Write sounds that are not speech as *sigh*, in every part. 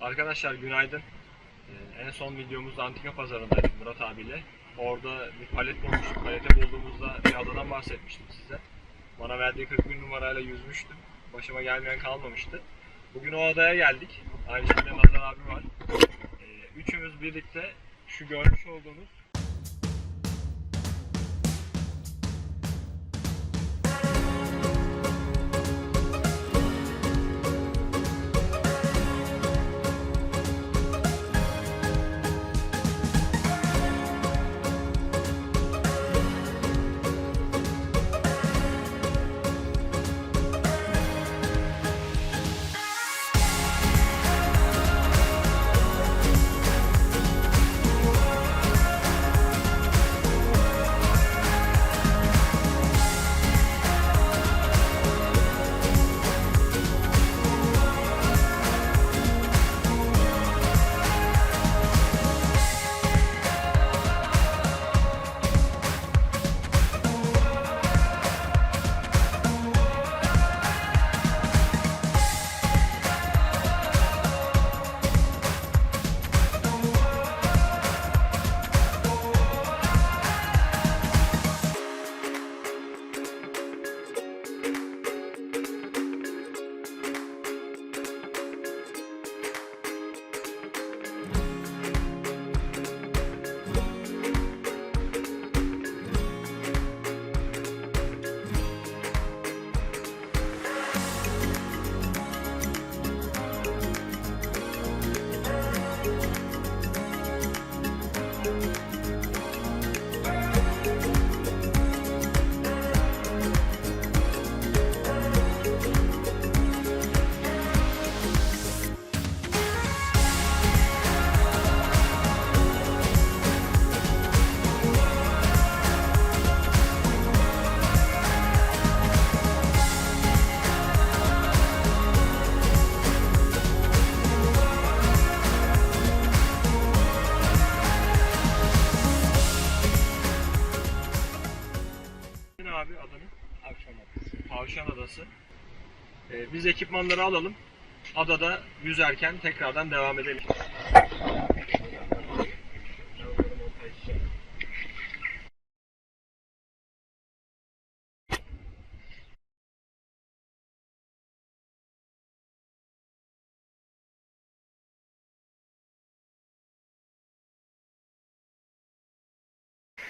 Arkadaşlar günaydın. Ee, en son videomuzda Antika Pazarı'ndaydık Murat abiyle. Orada bir palet bulmuştuk. Palete bulduğumuzda bir adadan bahsetmiştim size. Bana verdiği 41 numarayla yüzmüştüm. Başıma gelmeyen kalmamıştı. Bugün o adaya geldik. Aynı şekilde Nazar abi var. Ee, üçümüz birlikte şu görmüş olduğunuz Tavşan Adası. Ee, biz ekipmanları alalım. Adada yüzerken tekrardan devam edelim.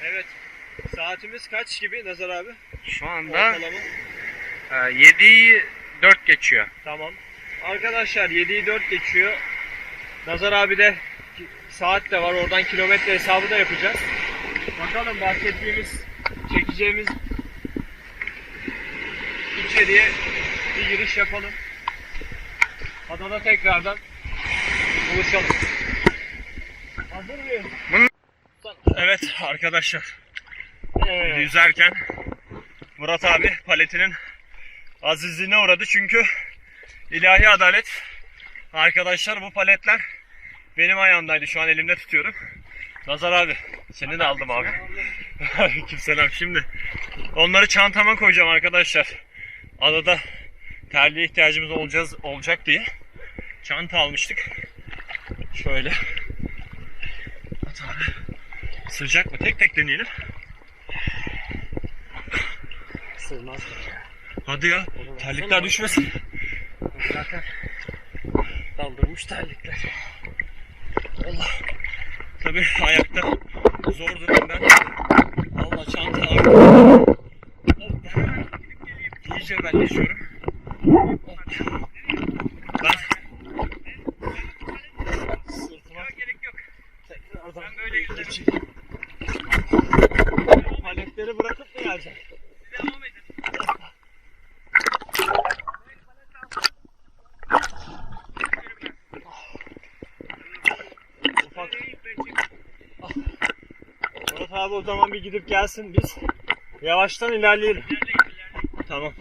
Evet. Saatimiz kaç gibi Nazar abi? Şu anda Ortalama. 7'yi 4 geçiyor. Tamam. Arkadaşlar 7'yi 4 geçiyor. Nazar abi de saat de var. Oradan kilometre hesabı da yapacağız. Bakalım bahsettiğimiz, çekeceğimiz içeriye bir giriş yapalım. Adada tekrardan buluşalım. Hazır mıyız? Evet arkadaşlar. Yüzerken Murat abi paletinin azizliğine uğradı çünkü ilahi adalet arkadaşlar bu paletler benim ayağımdaydı şu an elimde tutuyorum. Nazar abi seni de aldım abi. *laughs* Aleykümselam şimdi onları çantama koyacağım arkadaşlar. Adada terliğe ihtiyacımız olacağız olacak diye çanta almıştık. Şöyle. At abi. Sıcak mı? Tek tek deneyelim. Sığmaz. Hadi ya. Terlikler düşmesin. Zaten daldırmış terlikler. Allah. Tabi ayakta zor durumdan. Allah çanta. Hoppa. İyice ben geçiyorum. Hoppa. Ben sırtıma Gerek yok. tekrardan Ben böyle yüzerim. geçeyim. Paletleri bırakıp mı geleceğim? Devam edin. Ufak. Murat abi o zaman bir gidip gelsin biz. Yavaştan ilerleyelim. Tamam.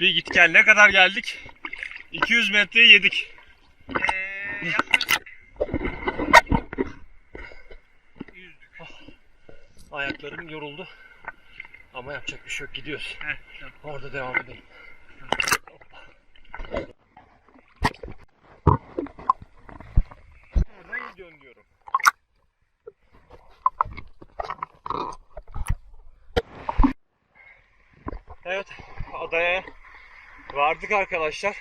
Bir git gel ne kadar geldik? 200 metreyi yedik. Ee, yaklaşık Ayaklarım yoruldu. Ama yapacak bir şey yok gidiyoruz. Heh, tamam. Orada devam edelim. Evet adaya vardık arkadaşlar.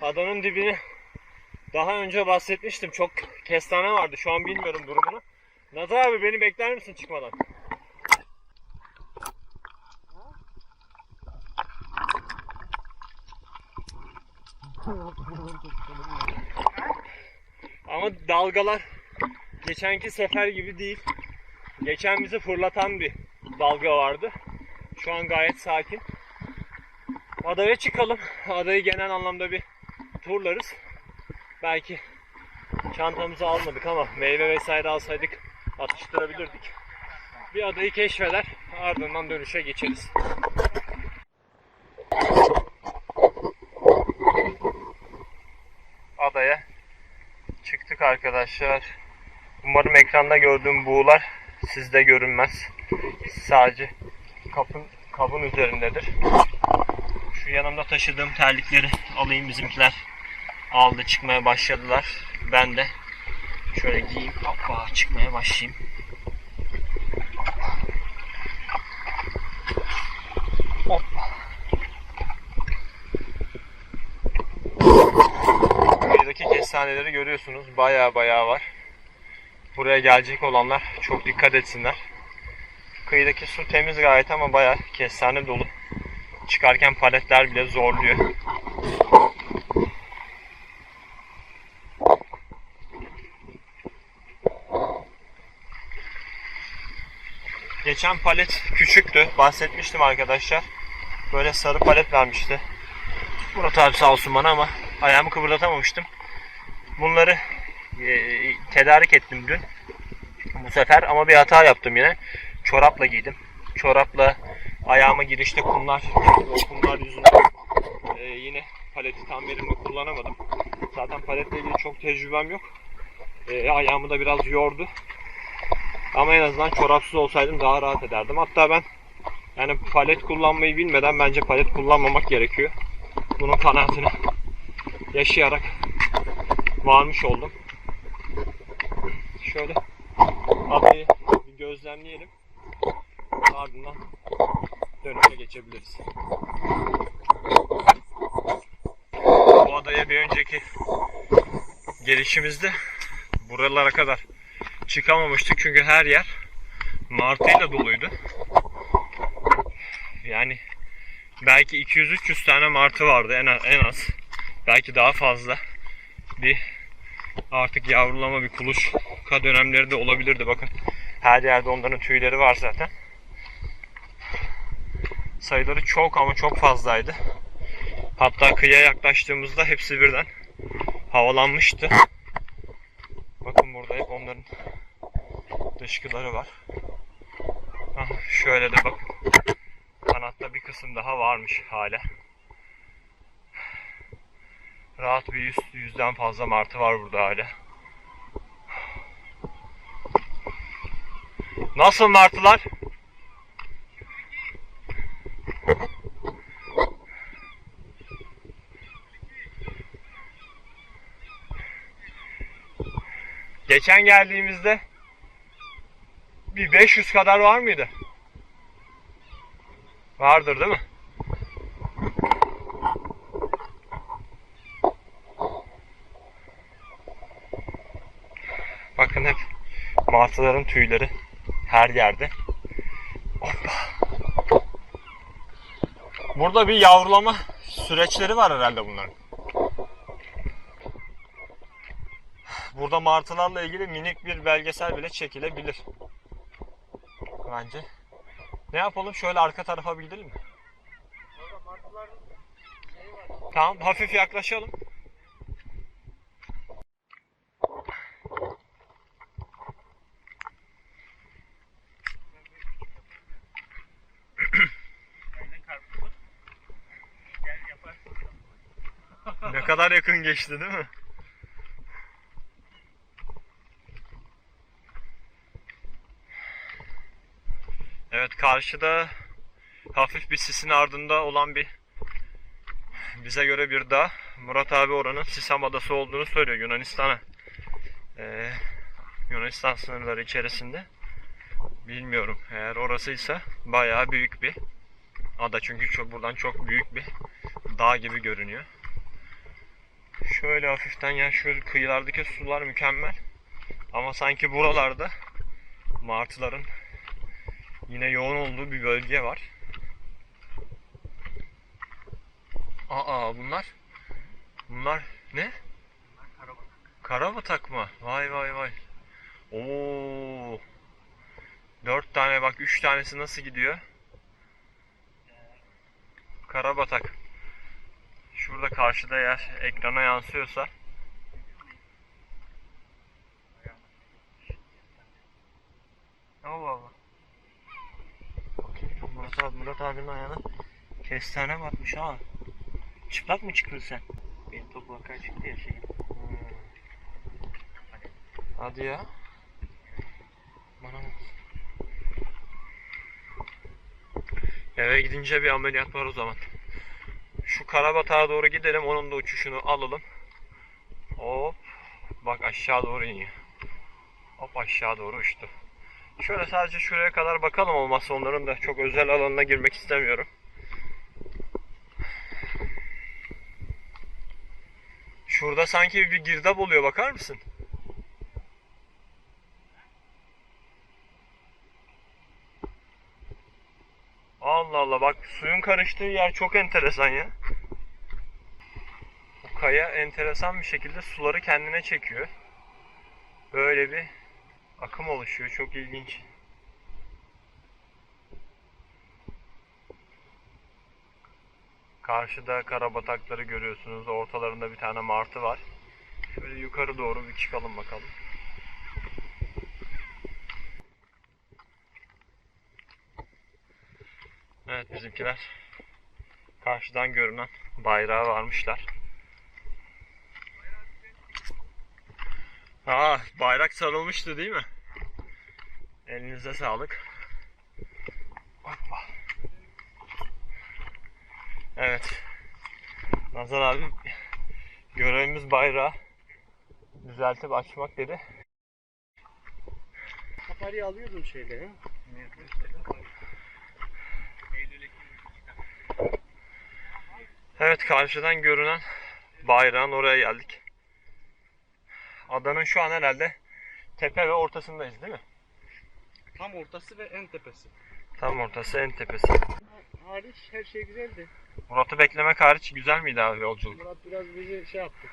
Adanın dibini daha önce bahsetmiştim. Çok kestane vardı. Şu an bilmiyorum durumunu. Nazar abi beni bekler misin çıkmadan? Ama dalgalar geçenki sefer gibi değil. Geçen bizi fırlatan bir dalga vardı. Şu an gayet sakin. Adaya çıkalım. Adayı genel anlamda bir turlarız. Belki çantamızı almadık ama meyve vesaire alsaydık atıştırabilirdik. Bir adayı keşfeder ardından dönüşe geçeriz. Adaya çıktık arkadaşlar. Umarım ekranda gördüğüm buğular sizde görünmez. Sadece kapın kabın üzerindedir. Yanımda taşıdığım terlikleri alayım bizimkiler. Aldı çıkmaya başladılar. Ben de şöyle giyeyim. Hoppa çıkmaya başlayayım. Hoppa. Kıyıdaki kestaneleri görüyorsunuz. Baya baya var. Buraya gelecek olanlar çok dikkat etsinler. Kıyıdaki su temiz gayet ama baya kestane dolu. Çıkarken paletler bile zorluyor. Geçen palet küçüktü. Bahsetmiştim arkadaşlar. Böyle sarı palet vermişti. Murat abi sağ olsun bana ama ayağımı kıpırdatamamıştım. Bunları e, tedarik ettim dün. Bu sefer ama bir hata yaptım yine. Çorapla giydim. Çorapla ayağıma girişte kumlar. O kumlar yüzünden e, yine paleti tam verimli kullanamadım. Zaten paletle ilgili çok tecrübem yok. E, ayağımı da biraz yordu. Ama en azından çorapsız olsaydım daha rahat ederdim. Hatta ben yani palet kullanmayı bilmeden bence palet kullanmamak gerekiyor. Bunun kanaatini yaşayarak varmış oldum. Şöyle adayı gözlemleyelim. Ardından dönüşe geçebiliriz. Bu adaya bir önceki gelişimizde buralara kadar çıkamamıştık çünkü her yer martıyla doluydu. Yani belki 200-300 tane martı vardı en az, en az. Belki daha fazla. Bir artık yavrulama bir kuluçka dönemleri de olabilirdi. Bakın her yerde onların tüyleri var zaten. Sayıları çok ama çok fazlaydı. Hatta kıyıya yaklaştığımızda hepsi birden havalanmıştı. Bakın burada hep onların dışkıları var. Aha, şöyle de bakın. Kanatta bir kısım daha varmış hala. Rahat bir yüz, yüzden fazla martı var burada hala. Nasıl martılar? Geçen geldiğimizde bir 500 kadar var mıydı? Vardır değil mi? Bakın hep martıların tüyleri her yerde. Hoppa. Burada bir yavrulama süreçleri var herhalde bunların. Burada martılarla ilgili minik bir belgesel bile çekilebilir. Bence. Ne yapalım? Şöyle arka tarafa bir gidelim mi? Tamam, hafif yaklaşalım. ne kadar yakın geçti değil mi? Evet karşıda hafif bir sisin ardında olan bir bize göre bir dağ. Murat abi oranın Sisam Adası olduğunu söylüyor Yunanistan'a. Ee, Yunanistan sınırları içerisinde. Bilmiyorum. Eğer orasıysa bayağı büyük bir Ada çünkü çok, buradan çok büyük bir dağ gibi görünüyor. Şöyle hafiften ya şu kıyılardaki sular mükemmel. Ama sanki buralarda martıların yine yoğun olduğu bir bölge var. Aa bunlar bunlar ne? Karabatak mı? Vay vay vay. Oo. Dört tane bak üç tanesi nasıl gidiyor? Karabatak. Şurada karşıda eğer ekrana yansıyorsa. Allah Allah. Murat abi, Murat abinin ayağına kestane batmış ha. Çıplak mı çıktın sen? Benim topraklar çıktı ya şey. Hadi ya. Bana. Eve gidince bir ameliyat var o zaman. Şu Karabatağa doğru gidelim. Onun da uçuşunu alalım. Hop. Bak aşağı doğru iniyor. Hop aşağı doğru uçtu. Şöyle sadece şuraya kadar bakalım olmazsa onların da çok özel alanına girmek istemiyorum. Şurada sanki bir girdap oluyor bakar mısın? Allah Allah bak suyun karıştığı yer çok enteresan ya. Kaya enteresan bir şekilde suları kendine çekiyor. Böyle bir akım oluşuyor. Çok ilginç. Karşıda karabatakları görüyorsunuz. Ortalarında bir tane martı var. Şöyle yukarı doğru bir çıkalım bakalım. Evet bizimkiler karşıdan görünen bayrağa varmışlar. Aa bayrak sarılmıştı değil mi? Elinize sağlık. Evet. Nazar abi görevimiz bayrağı düzeltip açmak dedi. Saparıyı alıyordum şeyde ya. Evet karşıdan görünen bayrağın oraya geldik. Adanın şu an herhalde tepe ve ortasındayız değil mi? Tam ortası ve en tepesi. Tam ortası en tepesi. Hariç her şey güzeldi. Murat'ı beklemek hariç güzel miydi abi yolculuk? Murat biraz bizi şey yaptı.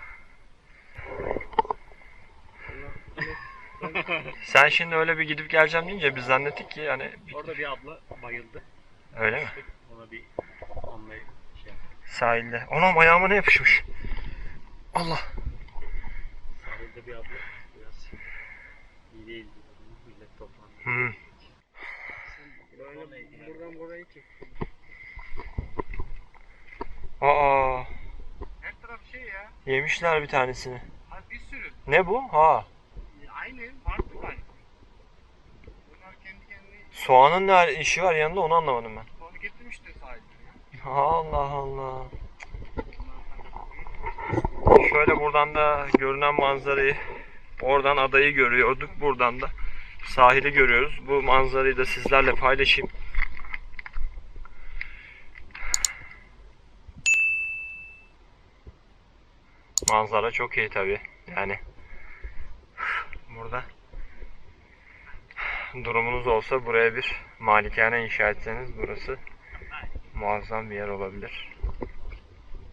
*laughs* Sen şimdi öyle bir gidip geleceğim deyince biz zannettik ki hani Orada bir abla bayıldı. öyle mi? Ona bir anlayı şey yaptı. Sahilde. Anam ayağıma ne yapışmış? Allah. Sahilde bir abla biraz iyi değildi. Millet toplandı. Hmm. Böyle buradan burayı çek. Aa, Her taraf şey ya. yemişler bir tanesini. Ha, bir sürü. Ne bu? Ha. Aynı martı var. Bunlar kendi kendine Soğanın ne işi var yanında onu anlamadım ben. onu getirmişti sahilde. Allah Allah. Şöyle buradan da görünen manzarayı, oradan adayı görüyorduk. Buradan da sahili görüyoruz. Bu manzarayı da sizlerle paylaşayım. Manzara çok iyi tabi. Yani burada durumunuz olsa buraya bir malikane inşa etseniz burası muazzam bir yer olabilir.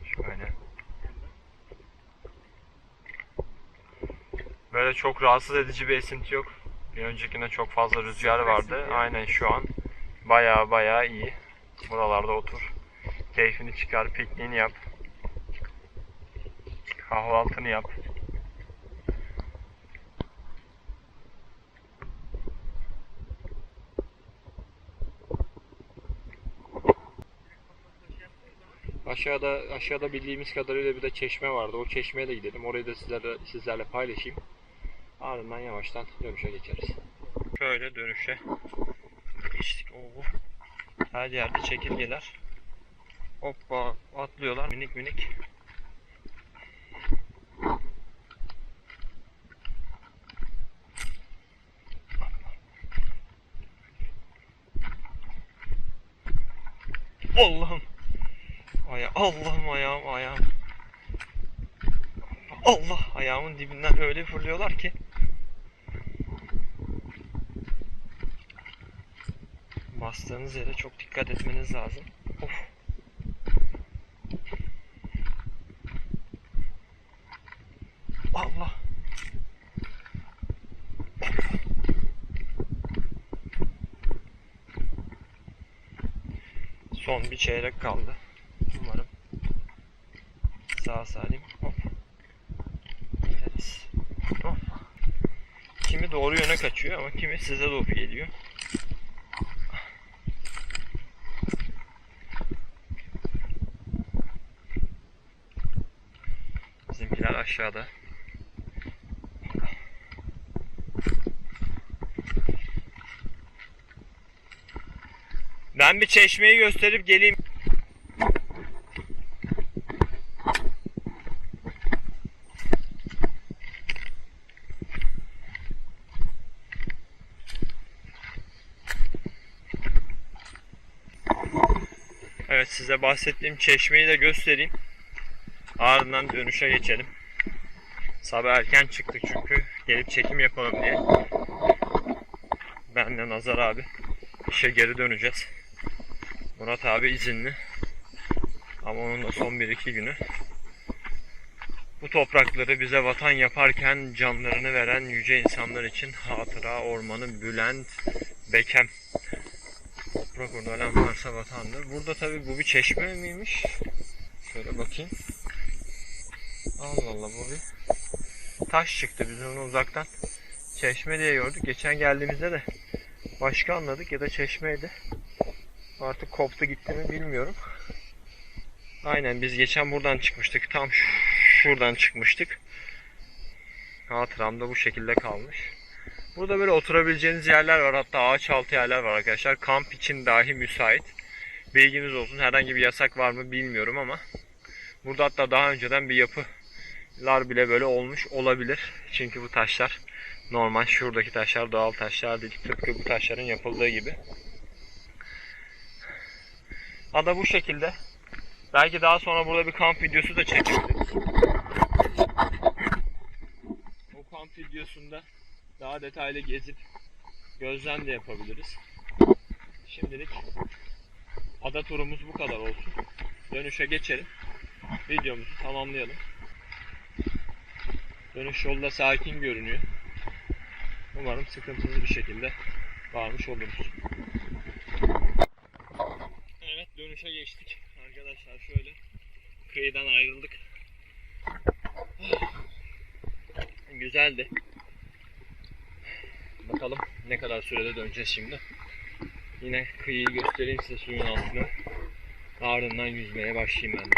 Şöyle. Böyle çok rahatsız edici bir esinti yok. Bir öncekinde çok fazla rüzgar vardı. Aynen şu an baya baya iyi. Buralarda otur. Keyfini çıkar, pikniğini yap. Kahvaltını yap. Aşağıda aşağıda bildiğimiz kadarıyla bir de çeşme vardı. O çeşmeye de gidelim. Orayı da sizlerle, sizlerle paylaşayım. Ardından yavaştan dönüşe geçeriz. Şöyle dönüşe geçtik. Oo. Her yerde çekirgeler. Hoppa atlıyorlar minik minik. Allah'ım. Aya Allah'ım ayağım ayağım. Allah ayağımın dibinden öyle fırlıyorlar ki. Bastığınız yere çok dikkat etmeniz lazım. Of. Allah. Son bir çeyrek kaldı. Umarım sağ salim hop gideriz. Hop. Kimi doğru yöne kaçıyor ama kimi size doğru geliyor. Bizimkiler aşağıda. Ben bir çeşmeyi gösterip geleyim. Evet size bahsettiğim çeşmeyi de göstereyim. Ardından dönüşe geçelim. Sabah erken çıktık çünkü gelip çekim yapalım diye. Benle Nazar abi işe geri döneceğiz. Murat abi izinli. Ama onun da son 1-2 günü. Bu toprakları bize vatan yaparken canlarını veren yüce insanlar için hatıra ormanı Bülent Bekem. Toprak ölen varsa vatandır. Burada tabi bu bir çeşme miymiş? Şöyle bakayım. Allah Allah bu bir taş çıktı biz onu uzaktan çeşme diye gördük. Geçen geldiğimizde de başka anladık ya da çeşmeydi. Artık koptu gitti mi bilmiyorum. Aynen biz geçen buradan çıkmıştık. Tam şuradan çıkmıştık. Hatıramda bu şekilde kalmış. Burada böyle oturabileceğiniz yerler var. Hatta ağaç altı yerler var arkadaşlar. Kamp için dahi müsait. Bilginiz olsun. Herhangi bir yasak var mı bilmiyorum ama. Burada hatta daha önceden bir yapılar bile böyle olmuş olabilir. Çünkü bu taşlar normal şuradaki taşlar doğal taşlar değil. Tıpkı bu taşların yapıldığı gibi. Ada bu şekilde. Belki daha sonra burada bir kamp videosu da çekebiliriz. O kamp videosunda daha detaylı gezip gözlem de yapabiliriz. Şimdilik ada turumuz bu kadar olsun. Dönüşe geçelim. Videomuzu tamamlayalım. Dönüş yolda sakin görünüyor. Umarım sıkıntısız bir şekilde varmış oluruz. Evet dönüşe geçtik. Arkadaşlar şöyle kıyıdan ayrıldık. *sighs* Güzeldi. Bakalım ne kadar sürede döneceğiz şimdi. Yine kıyıyı göstereyim size suyun altını. Ardından yüzmeye başlayayım ben de.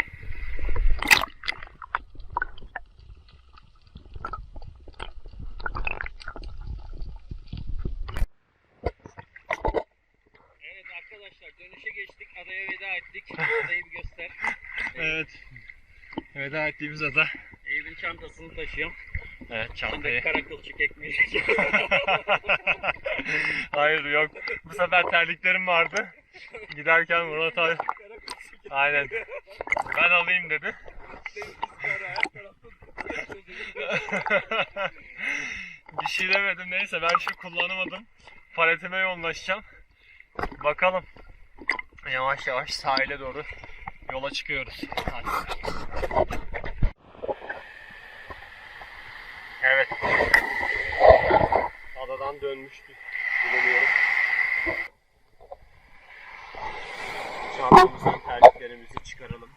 Evet arkadaşlar dönüşe geçtik. Adaya veda ettik. Adayı bir göster. Evet. Veda ettiğimiz ada. Eyüp'ün çantasını taşıyorum. Evet Çantayı çantayı. kara kılçık ekmeği. *laughs* Hayır yok. Bu sefer terliklerim vardı. Giderken Murat abi. Aynen. Ben alayım dedi. bir şey demedim neyse ben şu kullanamadım. Paletime yoğunlaşacağım. Bakalım. Yavaş yavaş sahile doğru yola çıkıyoruz. Hadi. Evet. Adadan dönmüştük. Bilemiyorum. Çantamızdan terliklerimizi çıkaralım.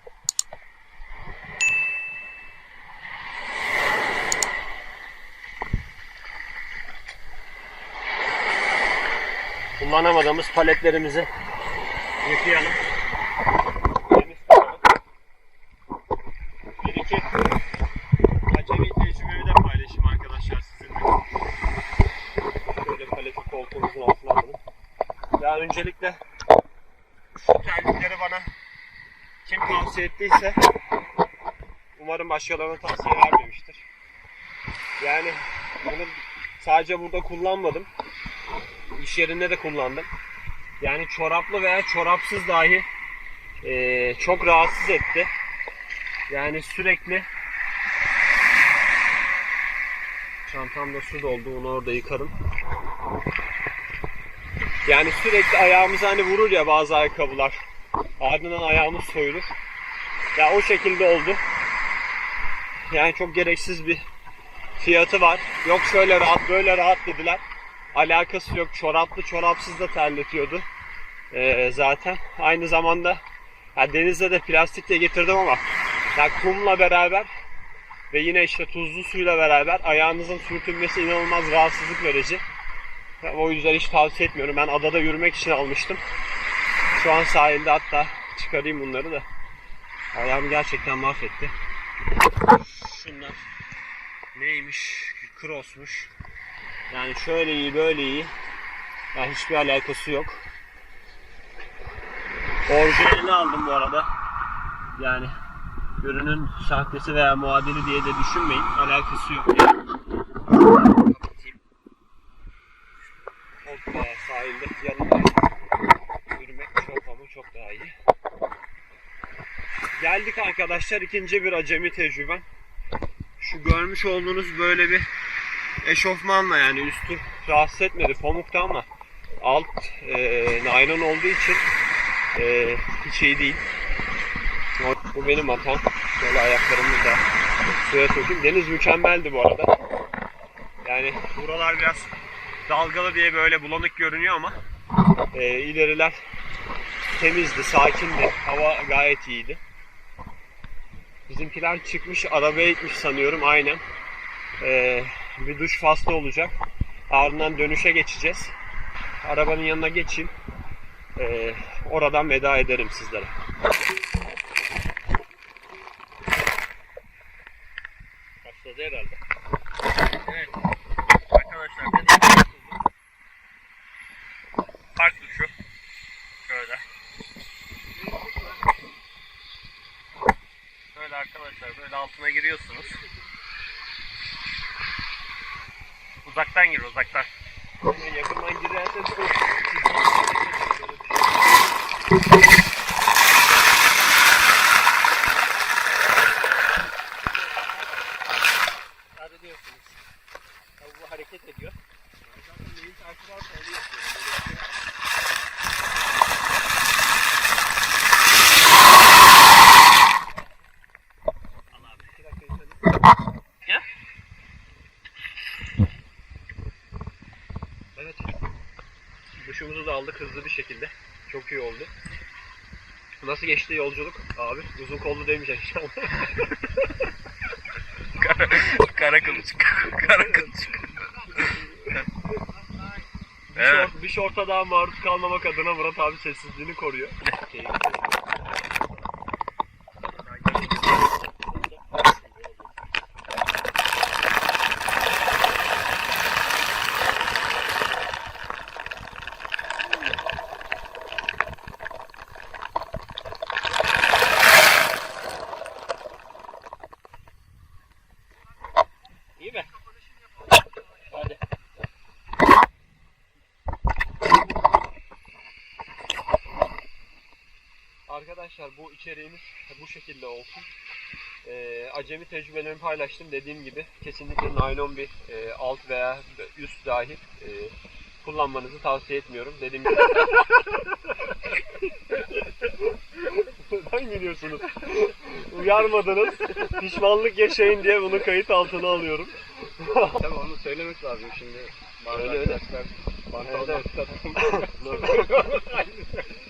Kullanamadığımız paletlerimizi yıkayalım. Temiz tutalım. Bir iki acemi tecrübemi de paylaşayım arkadaşlar sizinle. Şöyle paleti koltuğumuzun altına alalım. Ya öncelikle şu bana kim tavsiye ettiyse umarım başkalarına tavsiye vermemiştir. Yani bunu sadece burada kullanmadım. İş yerinde de kullandım. Yani çoraplı veya çorapsız dahi Ee, çok rahatsız etti. Yani sürekli çantamda su doldu onu orada yıkarım. Yani sürekli ayağımıza hani vurur ya bazı ayakkabılar. Ardından ayağımız soyulur. Ya o şekilde oldu. Yani çok gereksiz bir fiyatı var. Yok şöyle rahat böyle rahat dediler. Alakası yok. Çoraplı çorapsız da terletiyordu. Ee, zaten. Aynı zamanda ya denizde de plastik de getirdim ama ya kumla beraber ve yine işte tuzlu suyla beraber ayağınızın sürtünmesi inanılmaz rahatsızlık verici. Ya o yüzden hiç tavsiye etmiyorum. Ben adada yürümek için almıştım. Şu an sahilde hatta çıkarayım bunları da. Ayağımı gerçekten mahvetti. Şunlar neymiş? Cross'muş. Yani şöyle iyi böyle iyi. Yani hiçbir alakası yok. Orijinalini aldım bu arada. Yani ürünün sahtesi veya muadili diye de düşünmeyin. Alakası yok. Yani. Daha sahilde yanında yürümek çok ama çok daha iyi. Geldik arkadaşlar ikinci bir acemi tecrübem. Şu görmüş olduğunuz böyle bir eşofmanla yani üstü rahatsız etmedi pamukta ama alt e, naylon olduğu için e, hiç iyi değil. Bu benim hatam. Böyle ayaklarımı da suya sokayım. Deniz mükemmeldi bu arada. Yani buralar biraz dalgalı diye böyle bulanık görünüyor ama e, ileriler temizdi, sakindi. Hava gayet iyiydi. Bizimkiler çıkmış, arabaya gitmiş sanıyorum aynen. Ee, bir duş faslı olacak. Ardından dönüşe geçeceğiz. Arabanın yanına geçeyim. Ee, oradan veda ederim sizlere. Başladı herhalde. Evet. Arkadaşlar dediğim gibi Park duşu. Şöyle. Böyle arkadaşlar böyle altına giriyorsunuz. Uzaktan gir uzaktan. Yakından girersen çok Müsaade ediyorsunuz. Tabii bu hareket ediyor. Zaten neyin takip varsa onu yapıyorum. Böyle bir şey. Al abi. İki dakika yukarı. Ya? Evet. Duşumuzu da aldık hızlı bir şekilde. Çok iyi oldu. Nasıl geçti yolculuk abi? Uzun kollu demeyeceksin inşallah. kara, kara kılıç. Kara kılıç. Bir, Evet. şort, bir şorta daha maruz kalmamak adına Murat abi sessizliğini koruyor. İyi mi? Hadi. Arkadaşlar bu içeriğimiz bu şekilde olsun. Ee, acemi tecrübelerimi paylaştım. Dediğim gibi kesinlikle naylon bir e, alt veya üst dahil e, kullanmanızı tavsiye etmiyorum. Dediğim gibi. *laughs* Neden gülüyorsunuz? Uyarmadınız. Pişmanlık yaşayın diye bunu kayıt altına alıyorum. *laughs* Tabii onu söylemek lazım şimdi. Bazı Öyle öyle. arkadaşlar Evet, *laughs*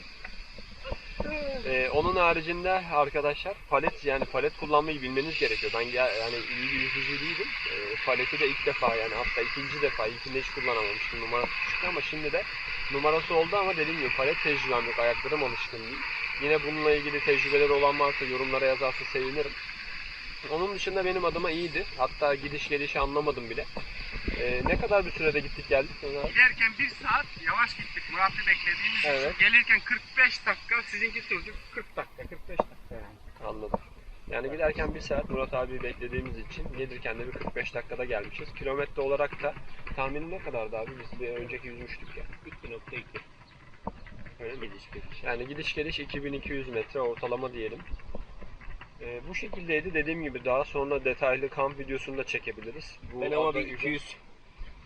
Ee, onun haricinde arkadaşlar palet yani palet kullanmayı bilmeniz gerekiyor. Ben ya, yani iyi bir yüzücü değilim. Ee, paleti de ilk defa yani hatta ikinci defa ilkinde hiç kullanamamıştım numarası çıktı ama şimdi de numarası oldu ama dediğim gibi palet tecrübem yok. Ayaklarım alışkın değil. Yine bununla ilgili tecrübeleri olan varsa yorumlara yazarsa sevinirim. Onun dışında benim adıma iyiydi. Hatta gidiş gelişi anlamadım bile. Ee, ne kadar bir sürede gittik geldik? Ömer? Giderken bir saat yavaş gittik. Murat'ı beklediğimiz Evet. için. Gelirken 45 dakika, sizinki sürdü 40 dakika, 45 dakika yani. Anladım. Yani giderken bir saat Murat abi beklediğimiz için gelirken de bir 45 dakikada gelmişiz. Kilometre olarak da tahminin ne kadardı abi? Biz bir önceki yüzmüştük ya. 3.2. Öyle? Gidiş geliş. Yani gidiş geliş 2200 metre ortalama diyelim. Ee, bu şekildeydi. Dediğim gibi daha sonra detaylı kamp videosunu da çekebiliriz. Bu Ben ama bir güzel. 200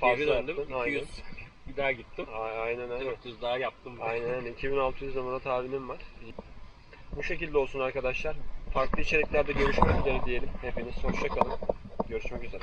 fazla döndüm. yaptın. 200 Aynen. *laughs* bir daha gittim. A- Aynen aynen. 400 daha yaptım. Aynen aynen. 2600 de Murat abinin var. Bu şekilde olsun arkadaşlar. Farklı içeriklerde görüşmek üzere diyelim. Hepiniz hoşça kalın. Görüşmek üzere.